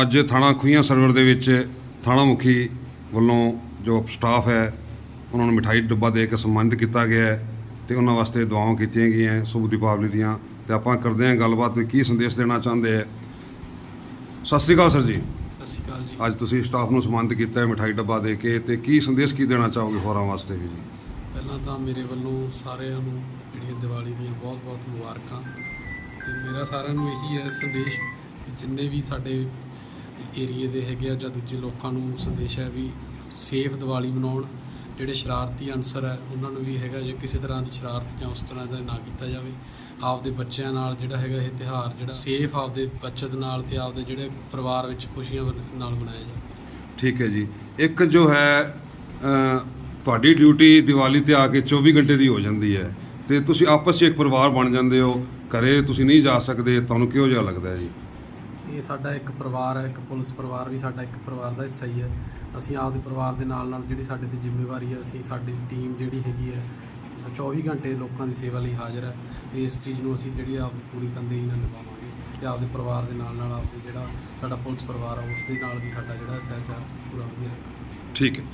ਅੱਜ ਥਾਣਾ ਖੁਈਆਂ ਸਰਵਰ ਦੇ ਵਿੱਚ ਥਾਣਾ ਮੁਖੀ ਵੱਲੋਂ ਜੋ ਸਟਾਫ ਹੈ ਉਹਨਾਂ ਨੂੰ ਮਿਠਾਈ ਡੱਬਾ ਦੇ ਕੇ ਸਨਮਾਨਿਤ ਕੀਤਾ ਗਿਆ ਹੈ ਤੇ ਉਹਨਾਂ ਵਾਸਤੇ ਦੁਆਵਾਂ ਕੀਤੀਆਂ ਗਈਆਂ ਸ਼ੁਭ ਦੀਪਾਵਲੀ ਦੀਆਂ। ਤੇ ਆਪਾਂ ਕਰਦੇ ਹਾਂ ਗੱਲਬਾਤ ਵੀ ਕੀ ਸੰਦੇਸ਼ ਦੇਣਾ ਚਾਹੁੰਦੇ ਹੈ। ਸਤਿ ਸ੍ਰੀ ਅਕਾਲ ਸਰ ਜੀ। ਸਤਿ ਸ਼੍ਰੀ ਅਕਾਲ ਜੀ। ਅੱਜ ਤੁਸੀਂ ਸਟਾਫ ਨੂੰ ਸਨਮਾਨਿਤ ਕੀਤਾ ਹੈ ਮਿਠਾਈ ਡੱਬਾ ਦੇ ਕੇ ਤੇ ਕੀ ਸੰਦੇਸ਼ ਕੀ ਦੇਣਾ ਚਾਹੋਗੇ ਹੋਰਾਂ ਵਾਸਤੇ ਵੀ ਜੀ? ਪਹਿਲਾਂ ਤਾਂ ਮੇਰੇ ਵੱਲੋਂ ਸਾਰਿਆਂ ਨੂੰ ਜਿਹੜੀਆਂ ਦੀਵਾਲੀ ਦੀਆਂ ਬਹੁਤ-ਬਹੁਤ ਮੁਬਾਰਕਾਂ। ਤੇ ਮੇਰਾ ਸਾਰਿਆਂ ਨੂੰ ਇਹੀ ਹੈ ਸੰਦੇਸ਼ ਜਿੰਨੇ ਵੀ ਸਾਡੇ ਏਰੀਏ ਦੇ ਹੈਗੇ ਆ ਜਾਂ ਦੂਜੇ ਲੋਕਾਂ ਨੂੰ ਸੰਦੇਸ਼ ਹੈ ਵੀ ਸੇਫ ਦੀਵਾਲੀ ਮਨਾਉਣ। ਜਿਹੜੇ ਸ਼ਰਾਰਤੀ ਅਨਸਰ ਹੈ, ਉਹਨਾਂ ਨੂੰ ਵੀ ਹੈਗਾ ਜੇ ਕਿਸੇ ਤਰ੍ਹਾਂ ਦੀ ਸ਼ਰਾਰਤ ਜਾਂ ਉਸ ਤਰ੍ਹਾਂ ਦਾ ਨਾ ਕੀਤਾ ਜਾਵੇ। ਆਪਦੇ ਬੱਚਿਆਂ ਨਾਲ ਜਿਹੜਾ ਹੈਗਾ ਇਹ ਤਿਉਹਾਰ ਜਿਹੜਾ ਸੇਫ ਆਪਦੇ ਬੱਚਤ ਨਾਲ ਤੇ ਆਪਦੇ ਜਿਹੜੇ ਪਰਿਵਾਰ ਵਿੱਚ ਖੁਸ਼ੀਆਂ ਨਾਲ ਮਨਾਇਆ ਜਾਵੇ। ਠੀਕ ਹੈ ਜੀ। ਇੱਕ ਜੋ ਹੈ ਤੁਹਾਡੀ ਡਿਊਟੀ ਦੀਵਾਲੀ ਤੇ ਆ ਕੇ 24 ਘੰਟੇ ਦੀ ਹੋ ਜਾਂਦੀ ਹੈ। ਤੇ ਤੁਸੀਂ ਆਪਸ 'ਚ ਇੱਕ ਪਰਿਵਾਰ ਬਣ ਜਾਂਦੇ ਹੋ। ਘਰੇ ਤੁਸੀਂ ਨਹੀਂ ਜਾ ਸਕਦੇ, ਤੁਹਾਨੂੰ ਕਿਹੋ ਜਿਹਾ ਲੱਗਦਾ ਹੈ ਜੀ? ਇਹ ਸਾਡਾ ਇੱਕ ਪਰਿਵਾਰ ਹੈ, ਇੱਕ ਪੁਲਿਸ ਪਰਿਵਾਰ ਵੀ ਸਾਡਾ ਇੱਕ ਪਰਿਵਾਰ ਦਾ ਹਿੱਸਾ ਹੀ ਹੈ। ਅਸੀਂ ਆਪਦੇ ਪਰਿਵਾਰ ਦੇ ਨਾਲ ਨਾਲ ਜਿਹੜੀ ਸਾਡੇ ਤੇ ਜ਼ਿੰਮੇਵਾਰੀ ਹੈ, ਅਸੀਂ ਸਾਡੀ ਟੀਮ ਜਿਹੜੀ ਹੈਗੀ ਹੈ 24 ਘੰਟੇ ਲੋਕਾਂ ਦੀ ਸੇਵਾ ਲਈ ਹਾਜ਼ਰ ਹੈ ਤੇ ਇਸ ਚੀਜ਼ ਨੂੰ ਅਸੀਂ ਜਿਹੜੀ ਆਪਦੀ ਪੂਰੀ ਤਨਦੇਹੀ ਨਾਲ ਨਿਭਾਵਾਂਗੇ ਤੇ ਆਪਦੇ ਪਰਿਵਾਰ ਦੇ ਨਾਲ ਨਾਲ ਆਪਦੇ ਜਿਹੜਾ ਸਾਡਾ ਪੁਲਿਸ ਪਰਿਵਾਰ ਹੈ ਉਸ ਦੇ ਨਾਲ ਵੀ ਸਾਡਾ ਜਿਹੜਾ ਸਹਿਚਾਰ ਪੂਰਾ ਵਧੀਆ ਰੱਖਾਂਗੇ। ਠੀਕ ਹੈ।